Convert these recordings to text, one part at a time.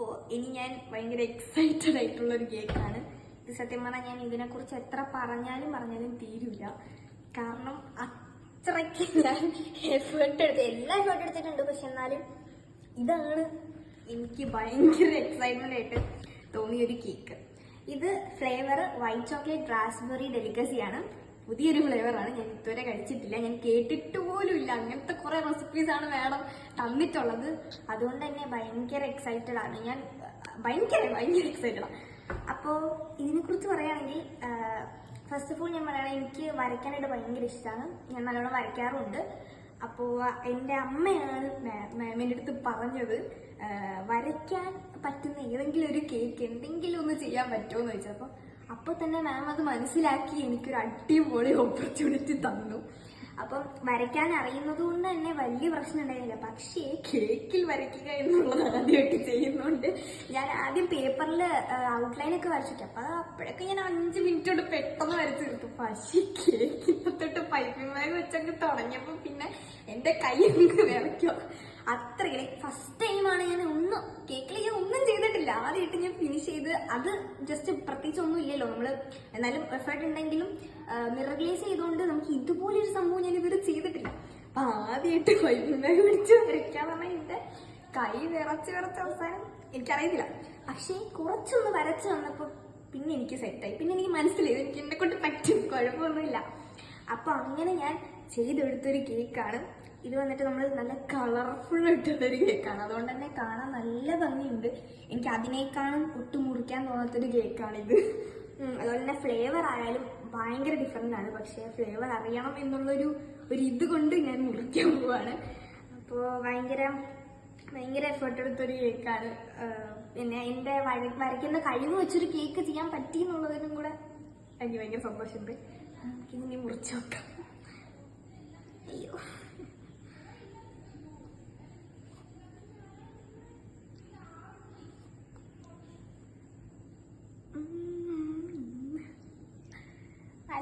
അപ്പോൾ ഇനി ഞാൻ ഭയങ്കര എക്സൈറ്റഡ് ആയിട്ടുള്ള ഒരു കേക്കാണ്. ഇത് സത്യം പറഞ്ഞാൽ ഞാൻ ഇതിനെക്കുറിച്ച് എത്ര പറഞ്ഞാലും പറഞ്ഞാലും തീരില്ല. കാരണം അത്രയ്ക്ക് ഞാൻ എഫേർട്ട് എടുത്ത് എല്ലാ എഫേർട്ട് എടുത്തിട്ടുണ്ട്. പക്ഷെ എന്നാലും ഇതാണ് എനിക്ക് ഭയങ്കര എക്സൈറ്റ്മെന്റ് ആയിട്ട് തോന്നിയൊരു കേക്ക്. ഇത് ഫ്ലേവർ വൈറ്റ് ചോക്ലേറ്റ് റാസ്ബെറി ഡെലിക്കസിയാണ് പുതിയൊരു ഫ്ലേവറാണ് ഞാൻ ഇതുവരെ കഴിച്ചിട്ടില്ല. ഞാൻ കേട്ടിട്ട് പോലും ഇല്ല. അങ്ങനത്തെ കുറെ ആണ് മാഡം തന്നിട്ടുള്ളത്. അതുകൊണ്ട് തന്നെ ഭയങ്കര എക്സൈറ്റഡ് ആണ്. ഞാൻ ഭയങ്കര ഭയങ്കര എക്സൈറ്റഡ് ആണ്. അപ്പോൾ ഇതിനെക്കുറിച്ച് പറയുകയാണെങ്കിൽ ഫസ്റ്റ് ഓഫ് ഓൾ ഞാൻ പറയുകയാണെങ്കിൽ എനിക്ക് വരയ്ക്കാനായിട്ട് ഭയങ്കര ഇഷ്ടമാണ് ഞാൻ നല്ലോണം വരയ്ക്കാറുണ്ട്. അപ്പോൾ എന്റെ അമ്മയാണ് മാമിന്റെ അടുത്ത് പറഞ്ഞത് വരയ്ക്കാൻ പറ്റുന്ന ഏതെങ്കിലും ഒരു കേക്ക് എന്തെങ്കിലും ഒന്ന് ചെയ്യാൻ പറ്റുമോ എന്ന് ചോദിച്ചത് അപ്പോൾ തന്നെ മാം അത് മനസ്സിലാക്കി എനിക്കൊരു അടിപൊളി ഓപ്പർച്യൂണിറ്റി തന്നു. അപ്പം വരയ്ക്കാൻ അറിയുന്നത് കൊണ്ട് തന്നെ വലിയ പ്രശ്നം ഉണ്ടായിരുന്നില്ല. പക്ഷേ കേക്കിൽ വരയ്ക്കുക എന്നുള്ളത് ആദ്യമായിട്ട് ചെയ്യുന്നുണ്ട് ഞാൻ ആദ്യം പേപ്പറിൽ ഔട്ട്ലൈൻ ഒക്കെ വരച്ചിട്ട് അപ്പം അപ്പോഴൊക്കെ ഞാൻ അഞ്ച് മിനിറ്റ് കൊണ്ട് പെട്ടെന്ന് വരച്ചു തീർത്തു. പക്ഷേ കേക്കിനകത്തോട്ട് തൊട്ട് പൈപ്പിംഗ് ബാഗ് വെച്ചങ്ങ് തുടങ്ങിയപ്പോൾ പിന്നെ എന്റെ കൈ അങ്ങ് വിറയ്ക്കുക അത്രയും. ഫസ്റ്റ് ടൈമാണ് ഞാൻ ഒന്നും കേക്കിൽ ഞാൻ ഒന്നും ചെയ്തിട്ടില്ല ആദ്യമായിട്ട് ഞാൻ അത് ജസ്റ്റ് പ്രത്യേകിച്ച് ഒന്നും ഇല്ലല്ലോ. നമ്മൾ എന്നാലും എഫേർട്ട് ഉണ്ടെങ്കിലും മിറഗ്ലേസ് ചെയ്തുകൊണ്ട് നമുക്ക് ഇതുപോലെ ഒരു സംഭവം ഞാൻ ഇവിടെ ചെയ്തിട്ടില്ല. അപ്പൊ ആദ്യമായിട്ട് വൈകുന്നേരം പിടിച്ച് വരയ്ക്കാൻ പറഞ്ഞാൽ എന്റെ കൈ വിറച്ച് വിറച്ച് അവസാനം എനിക്കറിയത്തില്ല. പക്ഷേ കുറച്ചൊന്ന് വരച്ച് വന്നപ്പോൾ പിന്നെ എനിക്ക് സെറ്റായി പിന്നെ എനിക്ക് മനസ്സിലായി. എനിക്ക് എന്നെ കൊണ്ട് പറ്റും. കുഴപ്പമൊന്നുമില്ല. അപ്പൊ അങ്ങനെ ഞാൻ ചെയ്തെടുത്തൊരു കേക്കാണ് ഇത് വന്നിട്ട് നമ്മൾ നല്ല കളർഫുൾ ആയിട്ടുള്ളൊരു കേക്കാണ് അതുകൊണ്ട് തന്നെ കാണാൻ നല്ല ഭംഗിയുണ്ട്. എനിക്ക് അതിനേക്കാളും ഒട്ടും മുറിക്കാൻ തോന്നാത്തൊരു കേക്കാണിത് അതുപോലെ തന്നെ ഫ്ലേവർ ആയാലും ഭയങ്കര ഡിഫറെന്റ് ആണ്. പക്ഷേ ഫ്ലേവർ അറിയണം എന്നുള്ളൊരു ഒരു ഇത് കൊണ്ട് ഞാൻ മുറിക്കാൻ പോവാണ്. അപ്പോൾ ഭയങ്കര ഭയങ്കര എഫേർട്ട് എടുത്തൊരു കേക്കാണ് പിന്നെ എന്റെ വര വരയ്ക്കുന്ന കഴിവ് വെച്ചൊരു കേക്ക് ചെയ്യാൻ പറ്റി എന്നുള്ളതിനും കൂടെ എനിക്ക് ഭയങ്കര സന്തോഷമുണ്ട്. നമുക്കിനി മുറിച്ച് നോക്കാം. അയ്യോ.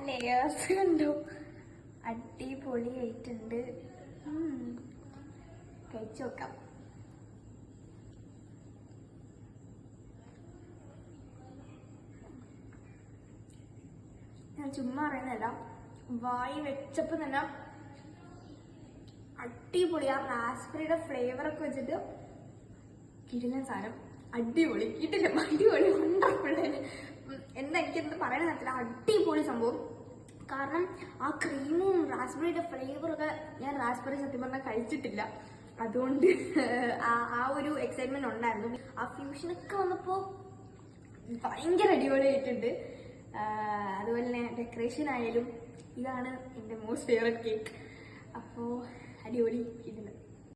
ലേയേഴ്സ് കണ്ടു. അടിപൊളിയായിട്ടുണ്ട് കഴിച്ചു നോക്കാം. ഞാൻ ചുമ്മാ അറിയുന്നതല്ല വായി വെച്ചപ്പോ തന്നെ അടിപൊളി ആ റാസ്ബെറിയുടെ ഫ്ലേവർ ഒക്കെ വെച്ചിട്ട് കിടിലൻ സാധനം. അടിപൊളി കിട്ടില്ല അടിപൊളി എന്താ എനിക്കെന്ത് പറയാൻ പറ്റില്ല അടിപൊളി സംഭവം. കാരണം ആ ക്രീമും റാസ്ബെറിയുടെ ഫ്ലേവറൊക്കെ ഞാൻ റാസ്ബെറി സത്യം പറഞ്ഞാൽ കഴിച്ചിട്ടില്ല. അതുകൊണ്ട് ആ ഒരു എക്സൈറ്റ്മെന്റ് ഉണ്ടായിരുന്നു. ആ ഫ്യൂഷനൊക്കെ വന്നപ്പോ ഭയങ്കര അടിപൊളിയായിട്ടുണ്ട്. അതുപോലെ തന്നെ ഡെക്കറേഷൻ ആയാലും ഇതാണ് എന്റെ മോസ്റ്റ് ഫേവറേറ്റ് കേക്ക് അപ്പോൾ അടിപൊളി ഇതിന്